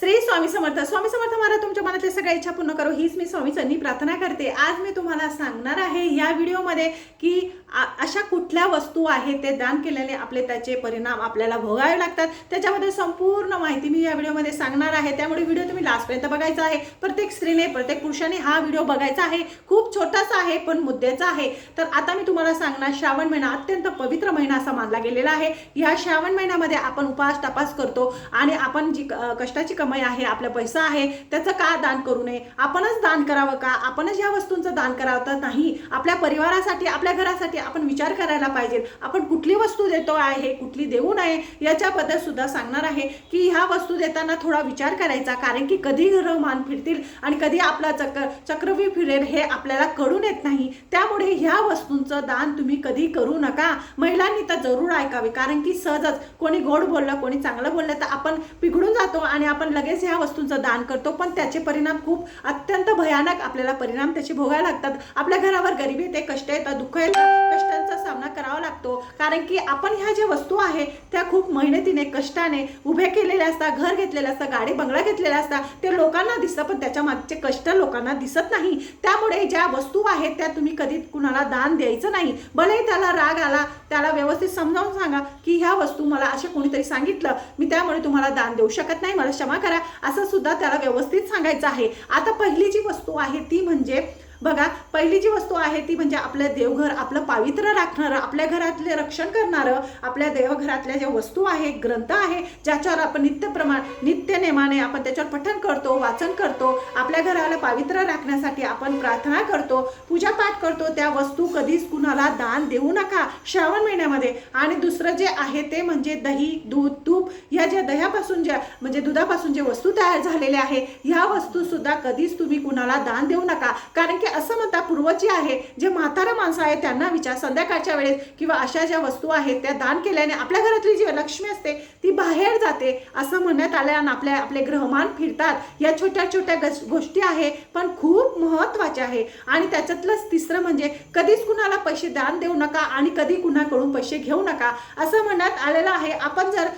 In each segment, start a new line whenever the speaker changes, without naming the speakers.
श्री स्वामी समर्थ. स्वामी समर्थ महाराज तुमच्या मनातल्या सगळ्या इच्छा पूर्ण करो. हीच मी स्वामी चरणी प्रार्थना करते. आज मी तुम्हाला सांगणार आहे या व्हिडिओमध्ये की अशा कुठल्या वस्तू आहेत ते दान केल्याने आपले त्याचे परिणाम आपल्याला भोगावे लागतात. त्याच्यामध्ये संपूर्ण माहिती मी या व्हिडिओमध्ये सांगणार आहे. त्यामुळे व्हिडिओ तुम्ही लास्टपर्यंत बघायचा आहे. प्रत्येक स्त्रीने प्रत्येक पुरुषाने हा व्हिडिओ बघायचा आहे. खूप छोटासा आहे पण मुद्द्याचा आहे. तर आता मी तुम्हाला सांगणार श्रावण महिना अत्यंत पवित्र महिना असा मानला गेलेला आहे. या श्रावण महिन्यामध्ये आपण उपास तपास करतो आणि आपण जी क- कष्टाची कमाई आहे आपला पैसा आहे त्याचं का दान करू नये? आपणच दान करावं का? आपणच या वस्तूंचं दान करावं? तर नाही. आपल्या परिवारासाठी आपल्या घरासाठी आपण विचार करायला पाहिजे. आपण कुठली वस्तू देतो आहे कुठली देऊ नये याच्याबद्दल सुद्धा सांगणार आहे की ह्या वस्तू देताना थोडा विचार करायचा. कारण की कधी ग्रह मान फिरतील आणि कधी आपला चक्र चक्रवी फिरेल हे आपल्याला कळून येत नाही. त्यामुळे ह्या वस्तूंचं दान तुम्ही कधी करू नका. महिलांनी तर जरूर ऐकावे. कारण की सहजच कोणी गोड बोललं कोणी चांगलं बोललं तर आपण पिघडून जातो आणि आपण लगेच ह्या वस्तूंचं दान करतो पण त्याचे परिणाम खूप अत्यंत भयानक आपल्याला परिणाम त्याचे भोगायला लागतात. आपल्या घरावर गरिबी येते कष्ट येतात दुःख येतात कष्ट कारण की आपण ह्या ज्या वस्तू आहे त्या खूप मेहनतीने कष्टाने उभे केलेल्या असतात घर घेतलेलं असतं गाडी बंगला घेतलेला असतात ते लोकांना दिसतं पण त्याच्या मागचे कष्ट लोकांना दिसत नाही. त्यामुळे ज्या वस्तू आहेत त्या तुम्ही कधी कुणाला दान द्यायचं नाही. भले त्याला राग आला त्याला व्यवस्थित समजावून सांगा की ह्या वस्तू मला असे कोणीतरी सांगितलं मी त्यामुळे तुम्हाला दान देऊ शकत नाही मला क्षमा करा असं सुद्धा त्याला व्यवस्थित सांगायचं आहे. आता पहिली जी वस्तू आहे ती म्हणजे बघा पहिली जी वस्तू आहे ती म्हणजे आपलं देवघर आपलं पावित्र्य राखणारं आपल्या घरातले रक्षण करणारं आपल्या देवघरातल्या ज्या वस्तू आहे ग्रंथ आहे ज्याच्यावर आपण नित्यप्रमाण नित्य नेमाने आपण त्याच्यावर पठण करतो वाचन करतो आपल्या घराला पावित्र्य राखण्यासाठी आपण प्रार्थना करतो पूजापाठ करतो त्या वस्तू कधीच कुणाला दान देऊ नका श्रावण महिन्यामध्ये. आणि दुसरं जे आहे ते म्हणजे दही दूध तूप या ज्या दह्यापासून ज्या म्हणजे दुधापासून जे वस्तू तयार झालेल्या आहे ह्या वस्तू सुद्धा कधीच तुम्ही कुणाला दान देऊ नका. कारण की असं म्हणता पूर्वजी आहे जे म्हातारा माणसं आहे त्यांना विचार. संध्याकाळच्या वेळेस किंवा अशा ज्या वस्तू आहेत त्या दान केल्याने आपल्या घरातली जी लक्ष्मी असते ती बाहेर जाते असं म्हणण्यात आलं आणि आपल्या आपले ग्रहमान फिरतात. या छोट्या छोट्या गोष्टी आहे पण खूप महत्त्वाच्या आहे. आणि त्याच्यातलंच तिसरं म्हणजे कधीच कुणाला पैसे दान देऊ नका आणि कधी कुणाकडून पैसे घेऊ नका असं म्हणण्यात आलेलं आहे. आपण जर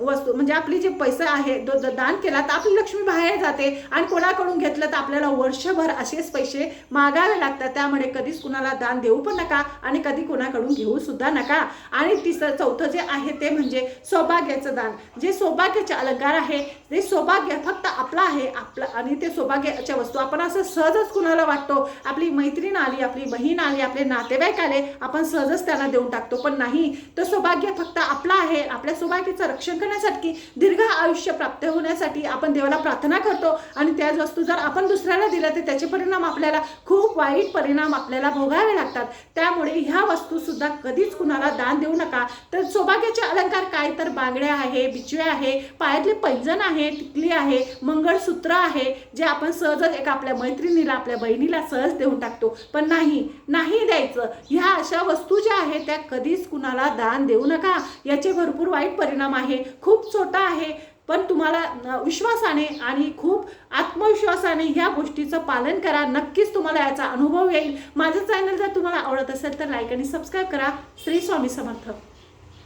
वस्तू म्हणजे आपली जे पैसा आहे दान केला तर आपली लक्ष्मी बाहेर जाते आणि कोणाकडून घेतलं तर आपल्याला वर्षभर असेच पैसे मागावे लागतात. त्यामुळे कधीच कुणाला दान देऊ पण नका आणि कधी कोणाकडून घेऊ सुद्धा नका. आणि तिसरं चौथं जे आहे ते म्हणजे सौभाग्याचं दान. जे सौभाग्याचे अलंकार आहे ते सौभाग्य फक्त आपलं आहे आपलं आणि ते सौभाग्याच्या वस्तू. आपण असं सहजच कुणाला वाटतो? आपली मैत्रीण आली आपली बहीण आली आपले नातेवाईक आले आपण सहजच त्याला देऊन टाकतो. पण नाही. तर सौभाग्य फक्त आपलं आहे. आपल्या सौभाग्याचं रक्षण करण्यासाठी दीर्घ आयुष्य प्राप्त होण्यासाठी आपण देवाला प्रार्थना करतो. आणि त्याच वस्तू जर आपण दुसऱ्याला दिल्या तर त्याचे परिणाम आपल्याला खूप वाईट परिणाम आपल्याला भोगावे लागतात. त्यामुळे ह्या वस्तू सुद्धा कधीच कुणाला दान देऊ नका. तर सौभाग्याचे अलंकार काय तर बांगड्या आहे बिचवे आहे पायातले पैंजण आहे टिकली आहे मंगळसूत्र आहे जे आपण सहजच एका आपल्या मैत्रिणीला आपल्या बहिणीला सहज देऊन टाकतो. पण नाही नाही द्यायचं. ह्या अशा वस्तू ज्या आहेत त्या कधीच कुणाला दान देऊ नका. याचे भरपूर वाईट परिणाम आहे. खूप छोटा आहे. पण तुम्हाला विश्वासाने आणि खूप आत्मविश्वासाने ह्या गोष्टीचं पालन करा. नक्कीच तुम्हाला याचा अनुभव येईल. माझं चॅनल जर तुम्हाला आवडत असेल तर लाईक आणि सबस्क्राईब करा. श्री स्वामी समर्थ.